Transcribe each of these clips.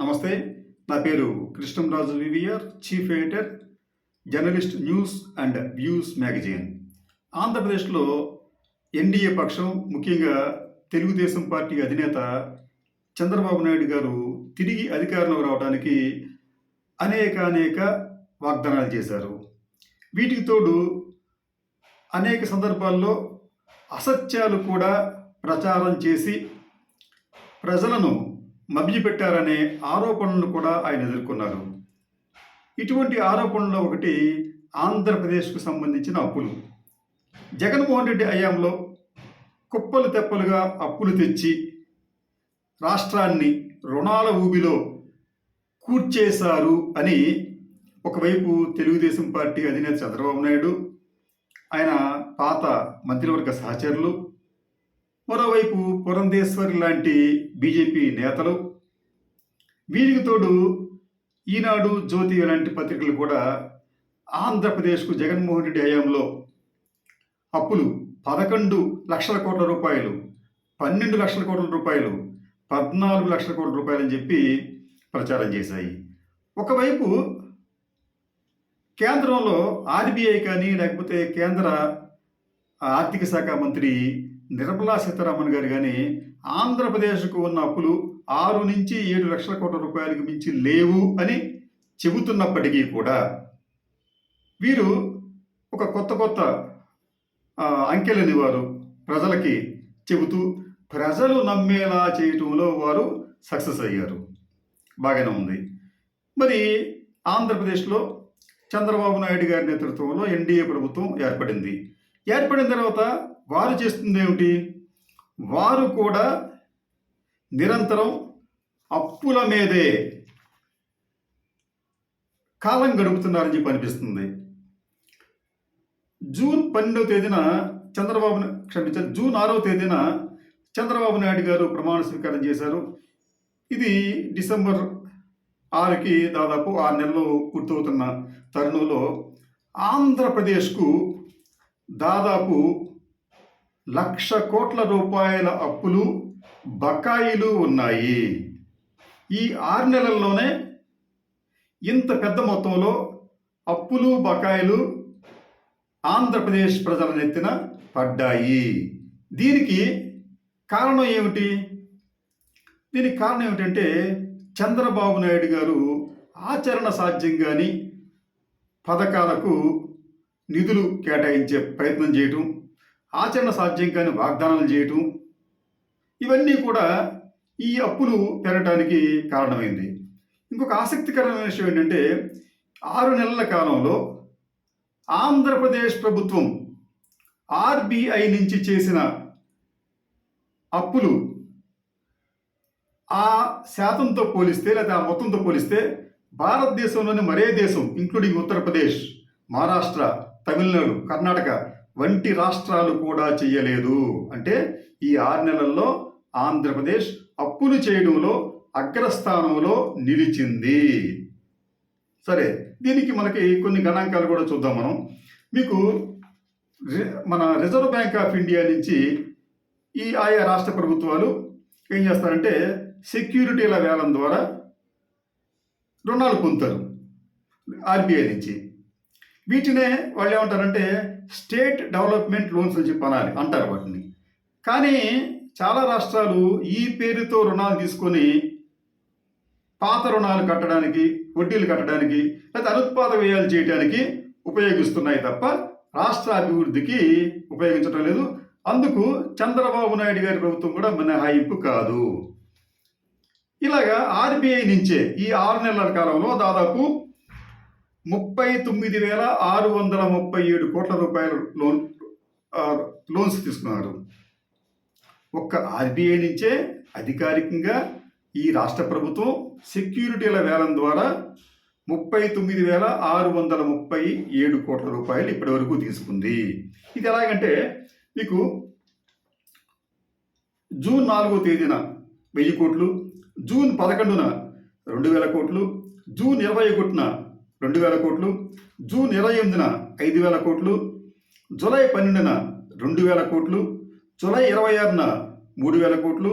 నమస్తే నా పేరు Krishnamraju VVR chief editor journalist news and views magazine. ఆంధ్రప్రదేశ్లో ఎన్డీఏ పక్షం ముఖ్యంగా తెలుగుదేశం పార్టీ అధినేత చంద్రబాబు నాయుడు గారు తిరిగి అధికారంలోకి రావడానికి అనేక అనేక వాగ్దానాలు చేశారు. వీటికి తోడు అనేక సందర్భాల్లో అసత్యాలు కూడా ప్రచారం చేసి ప్రజలను మభ్యపెట్టారనే ఆరోపణలను కూడా ఆయన ఎదుర్కొన్నారు. ఇటువంటి ఆరోపణల్లో ఒకటి ఆంధ్రప్రదేశ్కు సంబంధించిన అప్పులు. జగన్మోహన్ రెడ్డి హయాంలో కుప్పలు తెప్పలుగా అప్పులు తెచ్చి రాష్ట్రాన్ని రుణాల ఊబిలో కూర్చేశారు అని ఒకవైపు తెలుగుదేశం పార్టీ అధినేత చంద్రబాబు నాయుడు ఆయన పాత మంత్రివర్గ సహచరులు మరోవైపు పురంధేశ్వరి లాంటి బీజేపీ నేతలు వీరికి తోడు ఈనాడు జ్యోతి లాంటి పత్రికలు కూడా ఆంధ్రప్రదేశ్కు జగన్మోహన్ రెడ్డి హయాంలో అప్పులు పదకొండు లక్షల కోట్ల రూపాయలు పన్నెండు లక్షల కోట్ల రూపాయలు పద్నాలుగు లక్షల కోట్ల రూపాయలు అని చెప్పి ప్రచారం చేశాయి. ఒకవైపు కేంద్రంలో ఆర్బీఐ కానీ లేకపోతే కేంద్ర ఆర్థిక శాఖ మంత్రి నిర్మలా సీతారామన్ గారు కానీ ఆంధ్రప్రదేశ్కు ఉన్న అప్పులు ఆరు నుంచి ఏడు లక్షల కోట్ల రూపాయలకు మించి లేవు అని చెబుతున్నప్పటికీ కూడా వీరు ఒక కొత్త కొత్త అంకెలని వారు ప్రజలకి చెబుతూ ప్రజలు నమ్మేలా చేయటంలో వారు సక్సెస్ అయ్యారు. బాగానే ఉంది. మరి ఆంధ్రప్రదేశ్లో చంద్రబాబు నాయుడు గారి నేతృత్వంలో ఎన్డీఏ ప్రభుత్వం ఏర్పడింది. ఏర్పడిన తర్వాత వారు చేస్తుంది ఏమిటి వారు కూడా నిరంతరం అప్పుల మీదే కాలం గడుపుతున్నారని చెప్పి అనిపిస్తుంది. జూన్ పన్నెండవ తేదీన చంద్రబాబు క్షమించారు జూన్ ఆరవ తేదీన చంద్రబాబు నాయుడు గారు ప్రమాణ స్వీకారం చేశారు. ఇది డిసెంబర్ ఆరుకి దాదాపు ఆరు నెలలు పూర్తవుతున్న తరుణంలో ఆంధ్రప్రదేశ్కు దాదాపు లక్ష కోట్ల రూపాయల అప్పులు బకాయిలు ఉన్నాయి. ఈ ఆరు నెలల్లోనే ఇంత పెద్ద మొత్తంలో అప్పులు బకాయిలు ఆంధ్రప్రదేశ్ ప్రజల నెత్తిన పడ్డాయి. దీనికి కారణం ఏమిటి? దీనికి కారణం ఏమిటంటే చంద్రబాబు నాయుడు గారు ఆచరణ సాధ్యంగాని పథకాలకు నిధులు కేటాయించే ప్రయత్నం చేయటం ఆచరణ సాధ్యం కాని వాగ్దానాలు చేయటం ఇవన్నీ కూడా ఈ అప్పులు పెరగడానికి కారణమైంది. ఇంకొక ఆసక్తికరమైన విషయం ఏంటంటే ఆరు నెలల కాలంలో ఆంధ్రప్రదేశ్ ప్రభుత్వం ఆర్బీఐ నుంచి చేసిన అప్పులు ఆ శాతంతో పోలిస్తే లేదా ఆ మొత్తంతో పోలిస్తే భారతదేశంలోని మరే దేశం ఇంక్లూడింగ్ ఉత్తరప్రదేశ్ మహారాష్ట్ర తమిళనాడు కర్ణాటక వంటి రాష్ట్రాలు కూడా చేయలేదు అంటే ఈ ఆరు నెలల్లో ఆంధ్రప్రదేశ్ అప్పులు చేయడంలో అగ్రస్థానంలో నిలిచింది. సరే దీనికి మనకి కొన్ని గణాంకాలు కూడా చూద్దాం మనం. మీకు రి- మన రిజర్వ్ బ్యాంక్ ఆఫ్ ఇండియా నుంచి ఈ ఆయా రాష్ట్ర ప్రభుత్వాలు ఏం చేస్తారంటే సెక్యూరిటీల వేలం ద్వారా రుణాలు పొందుతారు. ఆర్బీఐ నుంచి. వీటినే వాళ్ళు ఏమంటారంటే స్టేట్ డెవలప్మెంట్ లోన్స్ అని చెప్పి అనాలి అంటారు వాటిని. కానీ చాలా రాష్ట్రాలు ఈ పేరుతో రుణాలు తీసుకొని పాత రుణాలు కట్టడానికి వడ్డీలు కట్టడానికి లేదా అనుత్పాద వ్యయాలు చేయడానికి ఉపయోగిస్తున్నాయి తప్ప రాష్ట్ర అభివృద్ధికి ఉపయోగించడం లేదు. అందుకు చంద్రబాబు నాయుడు గారి ప్రభుత్వం కూడా మినహాయింపు కాదు. ఇలాగా ఆర్బీఐ నుంచే ఈ ఆరు నెలల కాలంలో దాదాపు ముప్పై తొమ్మిది వేల ఆరు వందల ముప్పై ఏడు కోట్ల రూపాయలు లోన్ లోన్స్ తీసుకున్నారు ఒక్క ఆర్బీఐ నుంచే అధికారికంగా ఈ రాష్ట్ర ప్రభుత్వం సెక్యూరిటీల వేలం ద్వారా ముప్పై తొమ్మిది వేల ఆరు వందల ముప్పై ఏడు కోట్ల రూపాయలు ఇప్పటి వరకు తీసుకుంది. ఇది ఎలాగంటే మీకు జూన్ నాలుగో తేదీన వెయ్యి కోట్లు జూన్ పదకొండున రెండు వేల కోట్లు జూన్ ఇరవై ఒకటిన రెండు వేల కోట్లు జూన్ ఇరవై ఎనిమిదిన ఐదు వేల కోట్లు జూలై పన్నెండున రెండు వేల కోట్లు జూలై ఇరవై ఆరున మూడు వేల కోట్లు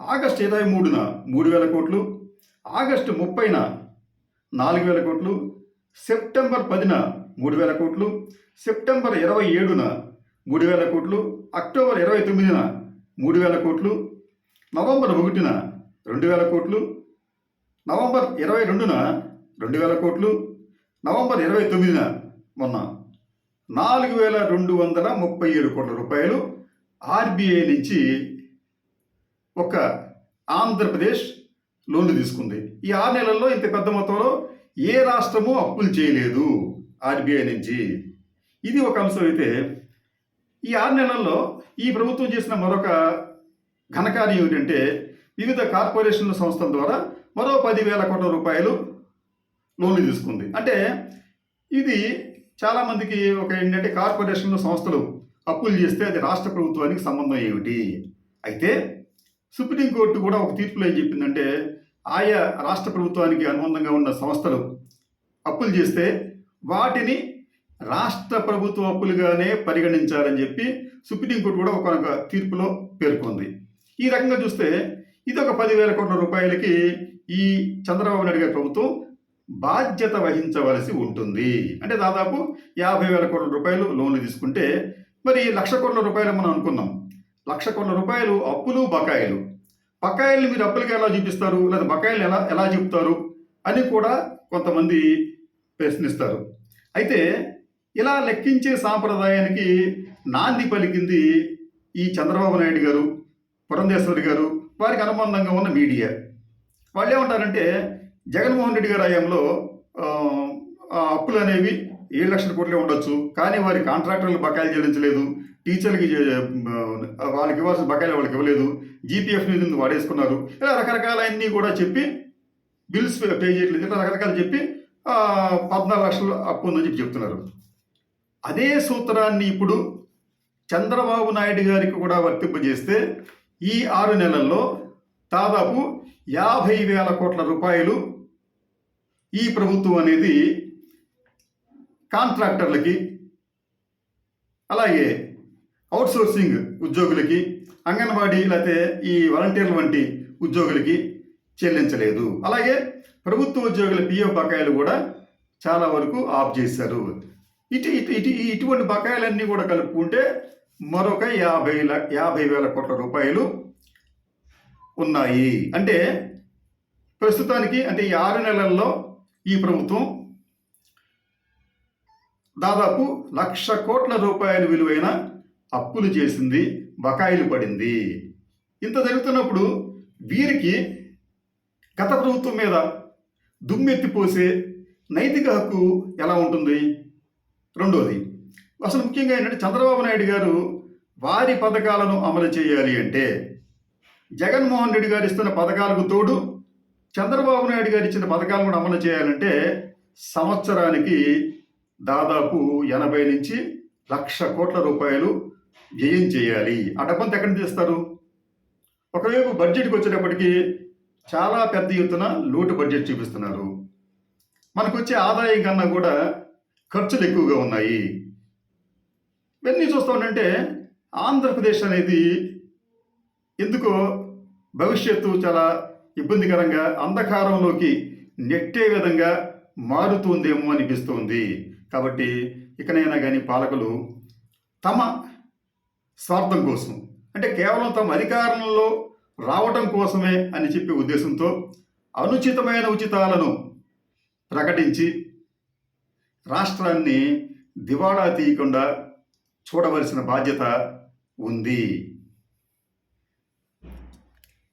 ఆగస్టు ఇరవై మూడున మూడు వేల కోట్లు ఆగస్టు ముప్పైన నాలుగు వేల కోట్లు సెప్టెంబర్ పదిన మూడు వేల కోట్లు సెప్టెంబర్ ఇరవై ఏడున మూడు వేల కోట్లు అక్టోబర్ ఇరవై తొమ్మిదిన మూడు వేల కోట్లు నవంబర్ ఒకటిన రెండు వేల కోట్లు నవంబర్ ఇరవై రెండున రెండు వేల కోట్లు. నవంబర్ ఇరవై తొమ్మిదిన మొన్న నాలుగు వేల రెండు వందల ముప్పై ఏడు కోట్ల రూపాయలు ఆర్బీఐ నుంచి ఒక ఆంధ్రప్రదేశ్ లోన్లు తీసుకుంది. ఈ ఆరు నెలల్లో ఇంత పెద్ద మొత్తంలో ఏ రాష్ట్రము అప్పులు చేయలేదు ఆర్బీఐ నుంచి. ఇది ఒక అంశం అయితే. ఈ ఆరు నెలల్లో ఈ ప్రభుత్వం చేసిన మరొక ఘనకార్యం ఏమిటంటే వివిధ కార్పొరేషన్ల సంస్థల ద్వారా మరో పదివేల కోట్ల రూపాయలు లోన్లు తీసుకుంది అంటే ఇది చాలామందికి ఒక ఏంటంటే కార్పొరేషన్ల సంస్థలు అప్పులు చేస్తే అది రాష్ట్ర ప్రభుత్వానికి సంబంధం ఏమిటి? అయితే సుప్రీంకోర్టు కూడా ఒక తీర్పులో ఏం చెప్పిందంటే ఆయా రాష్ట్ర ప్రభుత్వానికి అనుబంధంగా ఉన్న సంస్థలు అప్పులు చేస్తే వాటిని రాష్ట్ర ప్రభుత్వ అప్పులుగానే పరిగణించాలని చెప్పి సుప్రీంకోర్టు కూడా ఒక తీర్పులో పేర్కొంది. ఈ రకంగా చూస్తే ఇది ఒక పదివేల కోట్ల రూపాయలకి ఈ చంద్రబాబు నాయుడు గారి ప్రభుత్వం బాధ్యత వహించవలసి ఉంటుంది. అంటే దాదాపు యాభై వేల కోట్ల రూపాయలు లోన్లు తీసుకుంటే మరి లక్ష కోట్ల రూపాయలు మనం అనుకున్నాం లక్ష కోట్ల రూపాయలు అప్పులు బకాయిలు. బకాయిల్ని మీరు అప్పులకి ఎలా చూపిస్తారు? లేదా బకాయిలు ఎలా ఎలా చెప్తారు? అని కూడా కొంతమంది ప్రశ్నిస్తారు. అయితే ఇలా లెక్కించే సాంప్రదాయానికి నాంది పలికింది ఈ చంద్రబాబు నాయుడు గారు పురంధేశ్వరి గారు. వారికి అనుబంధంగా ఉన్న మీడియా. వాళ్ళు ఏమంటారంటే జగన్మోహన్ రెడ్డి గారి హయాంలో అప్పులు అనేవి ఏడు లక్షల కోట్లే ఉండొచ్చు. కానీ వారి కాంట్రాక్టర్లు బకాయిలు చెల్లించలేదు. టీచర్లకి వాళ్ళకి ఇవ్వాల్సిన బకాయిలు వాళ్ళకి ఇవ్వలేదు. జీపీఎఫ్ నిధులు వాడేసుకున్నారు. ఇలా రకరకాలన్నీ కూడా చెప్పి బిల్స్ పే చేయట్లేదు. ఇలా రకరకాలు చెప్పి పద్నాలుగు లక్షలు అప్పు ఉందని చెప్పి చెప్తున్నారు. అదే సూత్రాన్ని ఇప్పుడు చంద్రబాబు నాయుడు గారికి కూడా వర్తింపజేస్తే ఈ ఆరు నెలల్లో దాదాపు యాభై వేల కోట్ల రూపాయలు ఈ ప్రభుత్వం అనేది కాంట్రాక్టర్లకి అలాగే అవుట్సోర్సింగ్ ఉద్యోగులకి అంగన్వాడీ లేకపోతే ఈ వాలంటీర్ల వంటి ఉద్యోగులకి చెల్లించలేదు. అలాగే ప్రభుత్వ ఉద్యోగుల పిఎఫ్ బకాయిలు కూడా చాలా వరకు ఆఫ్ చేశారు. ఇటు ఇటు ఇటు ఇటువంటి బకాయిలన్నీ కూడా కలుపుకుంటే మరొక యాభై యాభై వేల కోట్ల రూపాయలు ఉన్నాయి. అంటే ప్రస్తుతానికి అంటే ఈ ఆరు నెలల్లో ఈ ప్రభుత్వం దాదాపు లక్ష కోట్ల రూపాయల విలువైన అప్పులు చేసింది బకాయిలు పడింది. ఇంత జరుగుతున్నప్పుడు వీరికి గత ప్రభుత్వం మీద దుమ్మెత్తిపోసే నైతిక హక్కు ఎలా ఉంటుంది? రెండోది అసలు ముఖ్యంగా ఏంటంటే చంద్రబాబు నాయుడు గారు వారి పథకాలను అమలు చేయాలి అంటే జగన్మోహన్ రెడ్డి గారు ఇస్తున్న పథకాలకు తోడు చంద్రబాబు నాయుడు గారు ఇచ్చిన పథకాలను కూడా అమలు చేయాలంటే సంవత్సరానికి దాదాపు ఎనభై నుంచి లక్ష కోట్ల రూపాయలు వ్యయం చేయాలి. ఆ డబ్బంతా ఎక్కడి తీస్తారు? ఒకవైపు బడ్జెట్కి వచ్చేటప్పటికి చాలా పెద్ద ఎత్తున లోటు బడ్జెట్ చూపిస్తున్నారు. మనకు వచ్చే ఆదాయం కన్నా కూడా ఖర్చులు ఎక్కువగా ఉన్నాయి. ఇవన్నీ చూస్తామంటే ఆంధ్రప్రదేశ్ అనేది ఎందుకో భవిష్యత్తు చాలా ఇబ్బందికరంగా అంధకారంలోకి నెట్టే విధంగా మారుతుందేమో అనిపిస్తుంది. కాబట్టి ఇకనైనా కానీ పాలకులు తమ స్వార్థం కోసం అంటే కేవలం తమ అధికారంలో రావటం కోసమే అని చెప్పే ఉద్దేశంతో అనుచితమైన ఉచితాలను ప్రకటించి రాష్ట్రాన్ని దివాళా తీయకుండా చూడవలసిన బాధ్యత ఉంది.